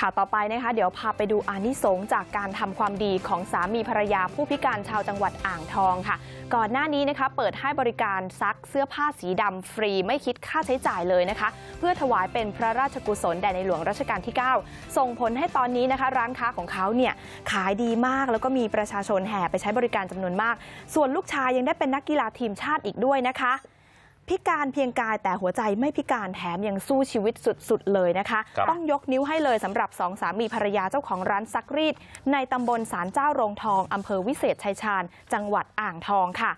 ค่ะต่อไปนะคะ เดี๋ยวพาไปดูอานิสงส์จากการทำความดีของสามีภรรยาผู้พิการชาวจังหวัดอ่างทองค่ะ ก่อนหน้านี้นะคะ เปิดให้บริการซักเสื้อผ้าสีดำฟรีไม่คิดค่าใช้จ่ายเลยนะคะ เพื่อถวายเป็นพระราชกุศลแด่ในหลวงรัชกาลที่ 9 ส่งผลให้ตอนนี้นะคะ ร้านค้าของเขาเนี่ยขายดีมากแล้วก็มีประชาชนแห่ไปใช้บริการจำนวนมาก ส่วนลูกชายยังได้เป็นนักกีฬาทีมชาติอีกด้วยนะคะ พิการเพียงกายแต่หัวใจไม่พิการแถมยังสู้ชีวิตสุดๆเลยนะคะ ครับ ต้องยกนิ้วให้เลยสำหรับสองสามีภรรยาเจ้าของร้านซักรีด ในตำบลสารเจ้าโรงทองอำเภอวิเศษชัยชาญ จังหวัดอ่างทองค่ะ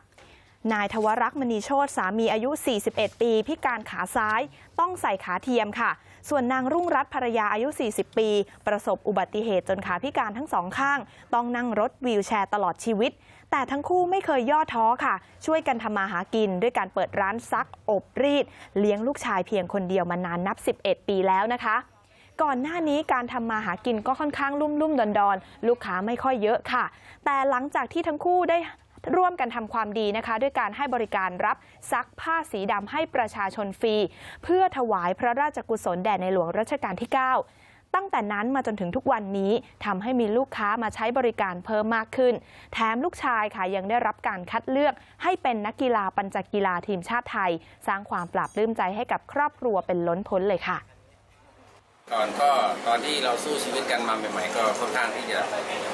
นายทวรักษ์มณีโชตสามีอายุ 41 ปี พิการขาซ้าย ต้องใส่ขาเทียมค่ะ ส่วนนางรุ่งรัตน์ภรรยาอายุ 40 ปี ประสบอุบัติเหตุจนขาพิการทั้งสองข้าง ต้องนั่งรถวีลแชร์ตลอดชีวิต แต่ทั้งคู่ไม่เคยย่อท้อค่ะ ช่วยกันทำมาหากิน ด้วยการเปิดร้านซักอบรีด เลี้ยงลูกชายเพียงคนเดียวมานานนับ 11 ปีแล้วนะคะก่อนหน้านี้การทำมาหากินก็ค่อนข้างลุ่มลุ่มดอนดอนๆ ลูกค้าไม่ค่อยเยอะค่ะ แต่หลังจากที่ทั้งคู่ได้ ร่วมกันทำความดีนะคะ ด้วยการให้บริการรับซักผ้าสีดำให้ประชาชนฟรี เพื่อถวายพระราชกุศลแด่ในหลวงรัชกาลที่ 9ตั้งแต่นั้นมาจนถึงทุกวันนี้ทำให้มีลูกค้ามาใช้บริการเพิ่มมากขึ้น แถมลูกชายค่ะยังได้รับการคัดเลือกให้เป็นนักกีฬาปัญจกีฬาทีมชาติไทย สร้างความปราบปลื้มใจให้กับครอบครัวเป็นล้นพ้นเลยค่ะ ก่อนก็ตอนที่เราสู้ชีวิตกันมาใหม่ ๆ ก็ค่อนข้างที่จะ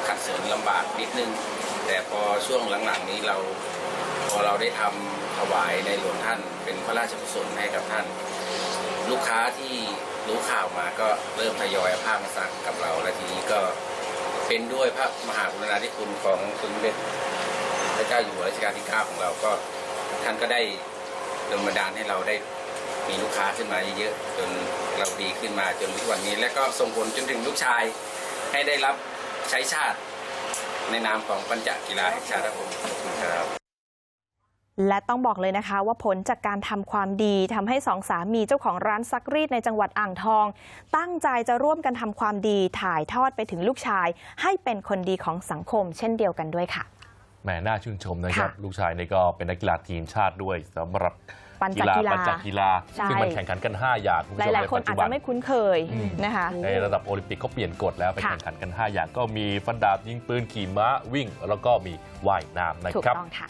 ขัดสนลำบากนิดนึง แต่พอช่วงหลังๆนี้เราพอเราได้ทำถวายในหลวงท่าน เป็นพระราชกุศลให้กับท่าน ลูกค้าที่รู้ข่าวมาก็เริ่มทยอยเอาผ้ามาสักกับเรา และทีนี้ก็เป็นด้วยพระมหากรุณาธิคุณของสมเด็จพระเจ้าอยู่หัวรัชกาลที่ 9 ของเราก็ท่านก็ได้ดลบันดาลให้เราได้มีลูกค้าขึ้นมาเยอะๆจนเราดีขึ้นมาจนทุกวันนี้ และก็ส่งผลจนถึงลูกชายให้ได้รับใช้ชาติ ในนามของปัญจกีฬาแห่งชาติครับผมขอบคุณครับและต้องบอกเลยนะคะว่าผลจากการทำความดีทำให้สองสามีเจ้าของร้านซักรีดในจังหวัดอ่างทอง ตั้งใจจะร่วมกันทำความดีถ่ายทอดไปถึงลูกชาย ให้เป็นคนดีของสังคมเช่นเดียวกันด้วยค่ะ แหมน่าชื่นชมนะครับค่ะลูกชายนี่ก็เป็นนักกีฬาทีมชาติด้วยสำหรับปัญจกีฬาปัญจกีฬาใช่ซึ่งมันแข่งขันกัน 5 อย่างคุณหผู้ชมลายในๆคนปัจอาจุจบัจะนไม่คุ้นเคยอืมนะคะในระดับโอลิมปิกเขาเปลี่ยนกฎแล้วไปค่ะแข่งขันกัน 5 อย่างก็มีฟันดาบยิงปืนขี่ม้าวิ่ง แล้วก็มีว่ายน้ำนะถูกครับต้องค่ะ